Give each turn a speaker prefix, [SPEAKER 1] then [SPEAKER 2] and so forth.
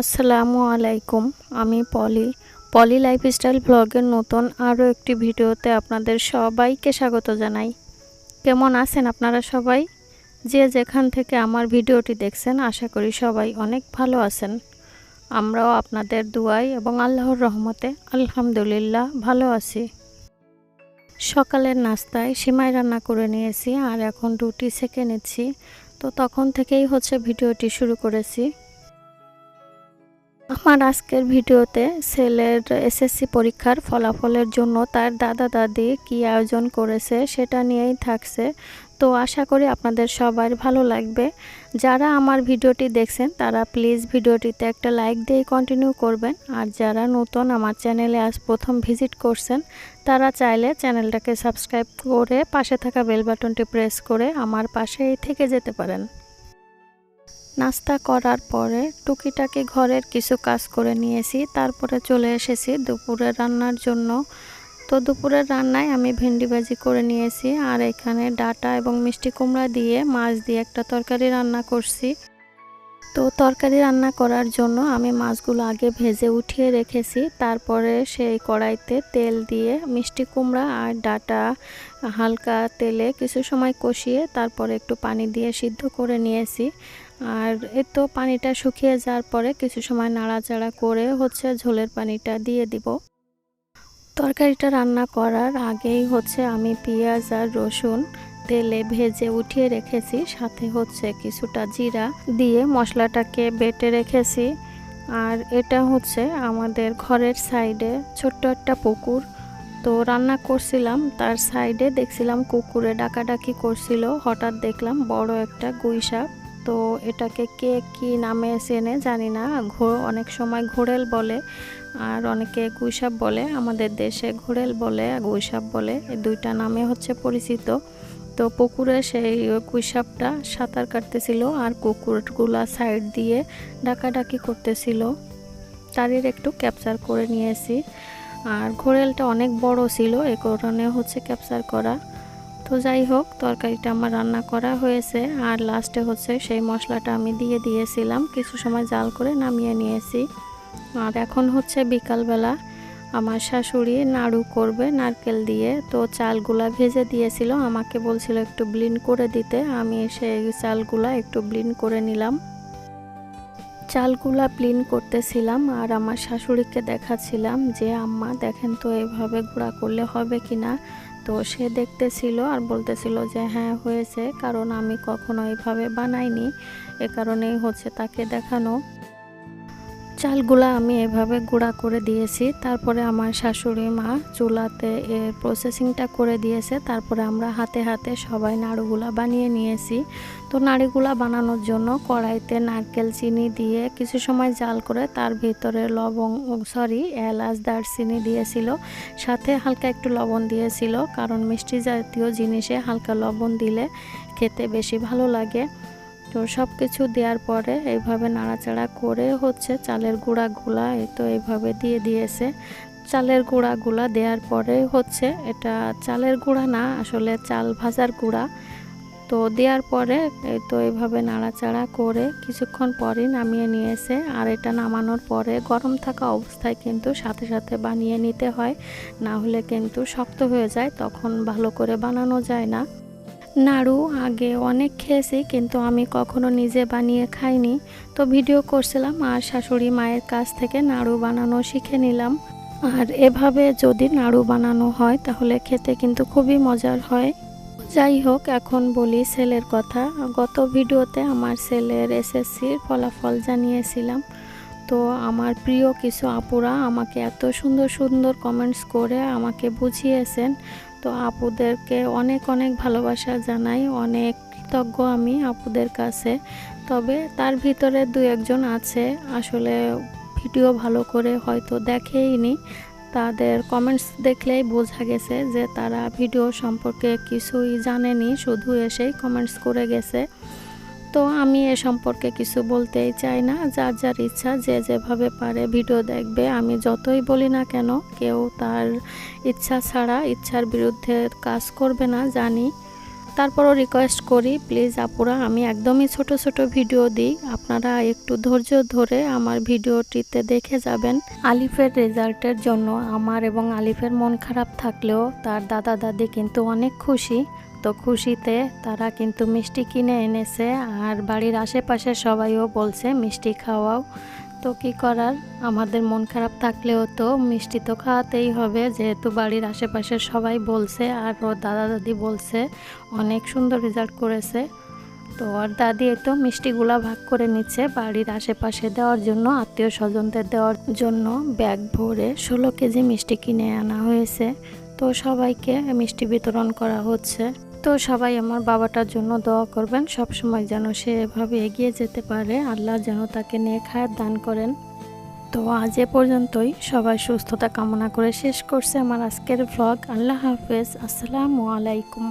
[SPEAKER 1] আসসালামু আলাইকুম, আমি পলি। পলি লাইফস্টাইল ব্লগের নতুন আরও একটি ভিডিওতে আপনাদের সবাইকে স্বাগত জানাই। কেমন আছেন আপনারা সবাই? যে যেখান থেকে আমার ভিডিওটি দেখছেন, আশা করি সবাই অনেক ভালো আছেন। আমরাও আপনাদের দুয়াই এবং আল্লাহর রহমতে আলহামদুলিল্লাহ ভালো আছি। সকালের নাস্তায় সিমাই রান্না করে নিয়েছি আর এখন রুটি সেকে নিচ্ছি। তো তখন থেকেই হচ্ছে ভিডিওটি শুরু করেছি। আমার আজকের ভিডিওতে ছেলের এসএসসি পরীক্ষার ফলাফলের জন্য তার দাদা দাদি কি আয়োজন করেছে সেটা নিয়েই থাকছে। তো আশা করি আপনাদের সবার ভালো লাগবে। যারা আমার ভিডিওটি দেখছেন, তারা প্লিজ ভিডিওটিতে একটা লাইক দিয়ে কন্টিনিউ করবেন। আর যারা নতুন আমার চ্যানেলে আজ প্রথম ভিজিট করছেন, তারা চাইলে চ্যানেলটাকে সাবস্ক্রাইব করে পাশে থাকা বেল বাটনটি প্রেস করে আমার পাশেই থেকে যেতে পারেন। নাস্তা করার পরে টুকিটাকি ঘরের কিছু কাজ করে নিয়েছি। তারপরে চলে এসেছি দুপুরে রান্নার জন্য। তো দুপুরের রান্নায় আমি ভেন্ডি ভাজি করে নিয়েছি আর এখানে ডাটা এবং মিষ্টি কুমড়া দিয়ে মাছ দিয়ে একটা তরকারি রান্না করছি। তো তরকারি রান্না করার জন্য আমি মাছগুলো আগে ভেজে উঠিয়ে রেখেছি। তারপরে সেই কড়াইতে তেল দিয়ে মিষ্টি কুমড়া আর ডাটা হালকা তেলে কিছু সময় কষিয়ে তারপরে একটু পানি দিয়ে সিদ্ধ করে নিয়েছি। আর এ তো পানিটা শুকিয়ে যাওয়ার পরে কিছু সময় নাড়াচাড়া করে হচ্ছে ঝোলের পানিটা দিয়ে দিব। তরকারিটা রান্না করার আগেই হচ্ছে আমি পেঁয়াজ আর রসুন তেলে ভেজে উঠিয়ে রেখেছি, সাথে হচ্ছে কিছুটা জিরা দিয়ে মশলাটাকে বেটে রেখেছি। আর এটা হচ্ছে আমাদের ঘরের সাইডে ছোট্ট একটা পুকুর। তো রান্না করছিলাম, তার সাইডে দেখছিলাম কুকুরে ডাকাডাকি করছিল, হঠাৎ দেখলাম বড় একটা গুই সাপ তো এটাকে কে কি নামে চেনে জানি না। অনেক সময় ঘোড়েল বলে আর অনেকে গুইসাপ বলে। আমাদের দেশে ঘোড়েল বলে গুইসাপ বলে। এই দুইটা নামে হচ্ছে পরিচিত। তো পুকুরে সেই গুইসাপটা সাঁতার কাটতেছিল আর কুকুরগুলা সাইড দিয়ে ডাকাডাকি করতেছিল। তারই একটু ক্যাপচার করে নিয়েছি। আর ঘোড়েলটা অনেক বড় ছিল, এ কারণে হচ্ছে ক্যাপচার করা। তো যাই হোক, তরকারিটা আমার রান্না করা হয়েছে। আর লাস্টে হচ্ছে সেই মশলাটা আমি দিয়ে দিয়েছিলাম। কিছু সময় জাল করে নামিয়ে নিয়েছি। আর এখন হচ্ছে বিকালবেলা আমার শাশুড়ি নাড়ু করবে নারকেল দিয়ে। তো চালগুলা ভেজে দিয়েছিল। আমাকে বলছিল একটু ব্লিন করে দিতে। আমি সেই চালগুলা একটু ব্লিন করে নিলাম। চালগুলা প্লিন করতেছিলাম আর আমার শাশুড়িকে দেখাচ্ছিলাম যে, আম্মা, দেখেন তো এভাবে গুঁড়া করলে হবে কিনা? তো সে দেখতেছিল আর বলতেছিল যে হ্যাঁ হয়েছে। কারণ আমি কখনো এইভাবে বানাইনি। এ কারণেই হচ্ছে তাকে দেখানো। চালগুলা আমি এভাবে গুঁড়া করে দিয়েছি। তারপরে আমার শাশুড়ি মা চুলাতে এর প্রসেসিংটা করে দিয়েছে। তারপরে আমরা হাতে হাতে সবাই নাড়ুগুলা বানিয়ে নিয়েছি। তো নাড়িগুলা বানানোর জন্য কড়াইতে নারকেল চিনি দিয়ে কিছু সময় জাল করে তার ভিতরে লবং সরি এলাচ, দারচিনি দিয়েছিল। সাথে হালকা একটু লবণ দিয়েছিল। কারণ মিষ্টি জাতীয় জিনিসে হালকা লবণ দিলে খেতে বেশি ভালো লাগে। তো সব কিছু দেওয়ার পরে এইভাবে নাড়াচাড়া করে হচ্ছে চালের গুঁড়াগুলা এই তো এইভাবে দিয়ে দিয়েছে। চালের গুঁড়াগুলা দেওয়ার পরে হচ্ছে এটা চালের গুঁড়া না, আসলে চাল ভাজার গুঁড়া। তো দেওয়ার পরে তো এইভাবে নাড়াচাড়া করে কিছুক্ষণ পরই নামিয়ে নিয়েছে আর এটা নামানোর পরে গরম থাকা অবস্থায় কিন্তু সাথে সাথে বানিয়ে নিতে হয়। না হলে কিন্তু শক্ত হয়ে যায়, তখন ভালো করে বানানো যায় না। নাড়ু আগে অনেক খেয়েছি, কিন্তু আমি কখনো নিজে বানিয়ে খাইনি। তো ভিডিও করছিলাম আর শাশুড়ি মায়ের কাছ থেকে নাড়ু বানানো শিখে নিলাম। আর এভাবে যদি নাড়ু বানানো হয়, তাহলে খেতে কিন্তু খুবই মজার হয়। যাই হোক, এখন বলি ছেলের কথা। গত ভিডিওতে আমার ছেলের এসএসসির ফলাফল জানিয়েছিলাম। তো আমার প্রিয় কিছু আপুরা আমাকে এত সুন্দর সুন্দর কমেন্টস করে আমাকে বুঝিয়েছেন। তো আপুদেরকে অনেক অনেক ভালোবাসা জানাই, অনেক কৃতজ্ঞ আমি আপুদের কাছে। তবে তার ভিতরে দু একজন আছে, আসলে ভিডিও ভালো করে হয়তো দেখেইনি। তাদের কমেন্টস দেখলেই বোঝা গেছে যে তারা ভিডিও সম্পর্কে কিছুই জানেনি, শুধু এসেই কমেন্টস করে গেছে। তো আমি এ সম্পর্কে কিছু বলতেই চাই না। যার যার ইচ্ছা, যে যেভাবে পারে ভিডিও দেখবে। আমি যতই বলি না কেন, কেউ তার ইচ্ছা ছাড়া ইচ্ছার বিরুদ্ধে কাজ করবে না, জানি। তারপরও রিকোয়েস্ট করি প্লিজ আপুরা, আমি একদমই ছোট ছোট ভিডিও দিই। আপনারা একটু ধৈর্য ধরে আমার ভিডিওটিতে দেখে যাবেন। আলিফের রেজাল্টের জন্য আমার এবং আলিফের মন খারাপ থাকলেও তার দাদা দাদি কিন্তু অনেক খুশি। তো খুশিতে তারা কিন্তু মিষ্টি কিনে এনেছে আর বাড়ির আশেপাশে সবাইও বলছে, মিষ্টি খাওয়াও। তো কি করার? আমাদের মন খারাপ থাকলেও তো মিষ্টি তো খাওয়াতেই হবে, যেহেতু বাড়ির আশেপাশে সবাই বলছে আর ওর দাদা দাদি বলছে, অনেক সুন্দর রেজাল্ট করেছে। তো ওর দাদি তো মিষ্টিগুলা ভাগ করে নিচ্ছে বাড়ির আশেপাশে দেওয়ার জন্য, আত্মীয় স্বজনদের দেওয়ার জন্য। ব্যাগ ভরে ষোলো কেজি মিষ্টি কিনে আনা হয়েছে। তো সবাইকে মিষ্টি বিতরণ করা হচ্ছে। তো সবাই আমার বাবাটার জন্য দোয়া করবেন সব সময় যেন সে এভাবে এগিয়ে যেতে পারে। আল্লাহ যেন তাকে নিয়ে খায়াত দান করেন। তো আজ এ পর্যন্তই। সবাই সুস্থতা কামনা করে শেষ করছে আমার আজকের ভ্লগ আল্লাহ হাফেজ। আসসালামু আলাইকুম।